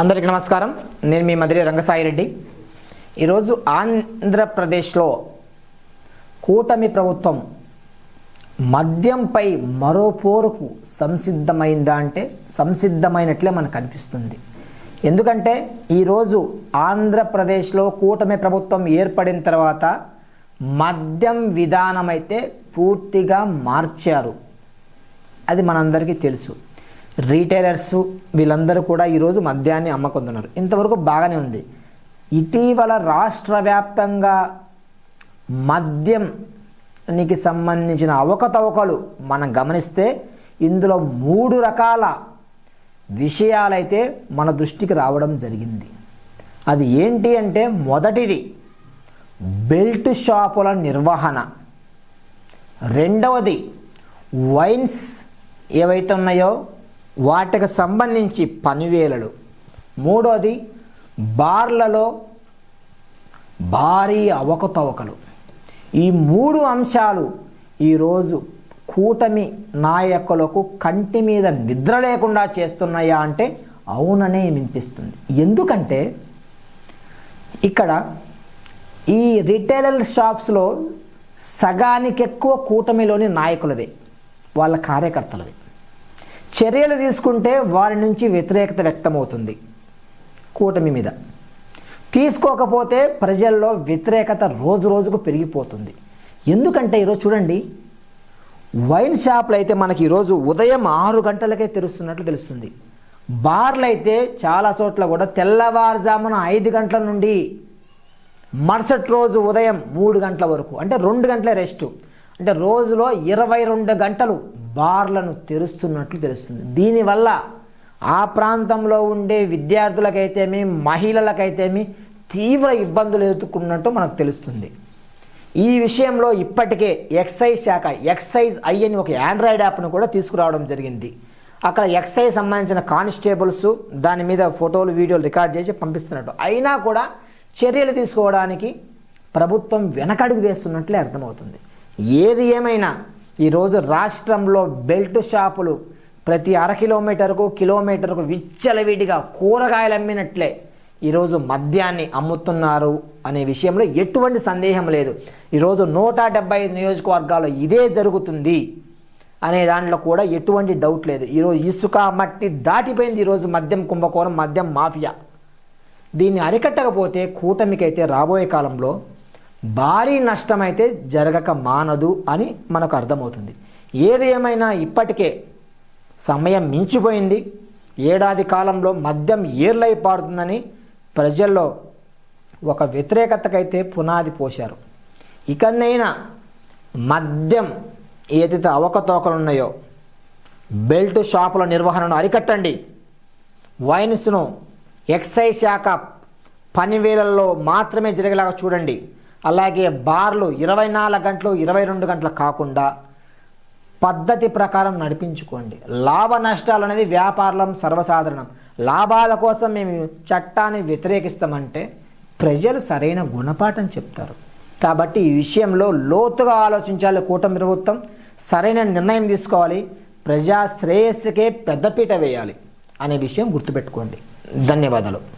అందరికీ నమస్కారం. నేను మీ మధురి రంగసాయి రెడ్డి. ఈరోజు ఆంధ్రప్రదేశ్లో కూటమి ప్రభుత్వం మద్యంపై మరో పోరుకు సంసిద్ధమైందా అంటే సంసిద్ధమైనట్లే మనకు అనిపిస్తుంది. ఎందుకంటే ఈరోజు ఆంధ్రప్రదేశ్లో కూటమి ప్రభుత్వం ఏర్పడిన తర్వాత మద్యం విధానమైతే పూర్తిగా మార్చారు. అది మనందరికీ తెలుసు. రీటైలర్స్ వీళ్ళందరూ కూడా ఈరోజు మద్యాన్ని అమ్మకొంటున్నారు ఇంతవరకు బాగానే ఉంది. ఇటీవల రాష్ట్ర వ్యాప్తంగా మద్యంనికి సంబంధించిన అవకతవకలు మనం గమనిస్తే ఇందులో మూడు రకాల విషయాలైతే మన దృష్టికి రావడం జరిగింది. అది ఏంటి అంటే మొదటిది బెల్ట్ షాపుల నిర్వహణ. రెండవది వైన్స్ ఏవైతే ఉన్నాయో వాటికి సంబంధించి పనివేలలు. మూడోది బార్లలో భారీ అవకతవకలు. ఈ మూడు అంశాలు ఈరోజు కూటమి నాయకులకు కంటి మీద నిద్ర లేకుండా చేస్తున్నాయా అంటే అవుననే వినిపిస్తుంది. ఎందుకంటే ఇక్కడ ఈ రిటైలర్ షాప్స్లో సగానికి ఎక్కువ కూటమిలోని నాయకులదే వాళ్ళ కార్యకర్తలది చర్యలు తీసుకుంటే వారి నుంచి వ్యతిరేకత వ్యక్తమవుతుంది. కూటమి మీద. తీసుకోకపోతే ప్రజల్లో వ్యతిరేకత రోజు రోజుకు పెరిగిపోతుంది. ఎందుకంటే ఈరోజు చూడండి వైన్ షాపులు అయితే మనకి ఈరోజు ఉదయం ఆరు గంటలకే తెరుస్తున్నట్లు తెలుస్తుంది. బార్లు అయితే చాలా చోట్ల కూడా తెల్లవారుజామున ఐదు గంటల నుండి మరుసటి రోజు ఉదయం మూడు గంటల వరకు అంటే రెండు గంటల రెస్ట్. అంటే రోజులో ఇరవై రెండు గంటలు బార్లను తెరుస్తున్నట్లు తెలుస్తుంది. దీనివల్ల ఆ ప్రాంతంలో ఉండే విద్యార్థులకైతేమి మహిళలకైతేమి తీవ్ర ఇబ్బందులు ఎదుర్కొన్నట్టు మనకు తెలుస్తుంది. ఈ విషయంలో ఇప్పటికే ఎక్సైజ్ శాఖ ఎక్సైజ్ ఐ అని ఒక ఆండ్రాయిడ్ యాప్ను కూడా తీసుకురావడం జరిగింది. అక్కడ ఎక్సైజ్ సంబంధించిన కానిస్టేబుల్స్ దాని మీద ఫోటోలు వీడియోలు రికార్డ్ చేసి పంపిస్తున్నట్టు. అయినా కూడా చర్యలు తీసుకోవడానికి ప్రభుత్వం వెనకడుగు వేస్తున్నట్లే అర్థమవుతుంది. ఏది ఏమైనా ఈరోజు రాష్ట్రంలో బెల్ట్ షాపులు ప్రతి అర కిలోమీటర్కు కిలోమీటర్కు విచ్చలవిడిగా కూరగాయలు అమ్మినట్లే ఈరోజు మద్యాన్ని అమ్ముతున్నారు అనే విషయంలో ఎటువంటి సందేహం లేదు. ఈరోజు నూట డెబ్బై ఐదు నియోజకవర్గాల్లో ఇదే జరుగుతుంది అనే దాంట్లో కూడా ఎటువంటి డౌట్ లేదు. ఈరోజు ఇసుక మట్టి దాటిపోయింది ఈరోజు మద్యం కుంభకోణం మద్యం మాఫియా. దీన్ని అరికట్టకపోతే కూటమికైతే రాబోయే కాలంలో భారీ నష్టమైతే జరగక మానదు అని మనకు అర్థమవుతుంది. ఏది ఏమైనా ఇప్పటికే సమయం మించిపోయింది. ఏడాది కాలంలో మద్యం ఏర్లై పారుతుందని ప్రజల్లో ఒక వ్యతిరేకతకైతే పునాది పోశారు. ఇకనైనా మద్యం ఏదైతే అవకతవకలు ఉన్నాయో బెల్ట్ షాపుల నిర్వహణను అరికట్టండి. వైన్స్ను ఎక్సైజ్ శాఖ పనివేళల్లో మాత్రమే జరిగేలాగా చూడండి. అలాగే బార్లు ఇరవై నాలుగు గంటలు ఇరవై రెండు గంటలు కాకుండా పద్ధతి ప్రకారం నడిపించుకోండి. లాభ నష్టాలు అనేది వ్యాపారం సర్వసాధారణం. లాభాల కోసం మేము చట్టాన్ని వ్యతిరేకిస్తామంటే ప్రజలు సరైన గుణపాఠం చెప్తారు. కాబట్టి ఈ విషయంలో లోతుగా ఆలోచించాలి కూటమి ప్రభుత్వం. సరైన నిర్ణయం తీసుకోవాలి. ప్రజా శ్రేయస్సుకే పెద్దపీట వేయాలి అనే విషయం గుర్తుపెట్టుకోండి. ధన్యవాదాలు.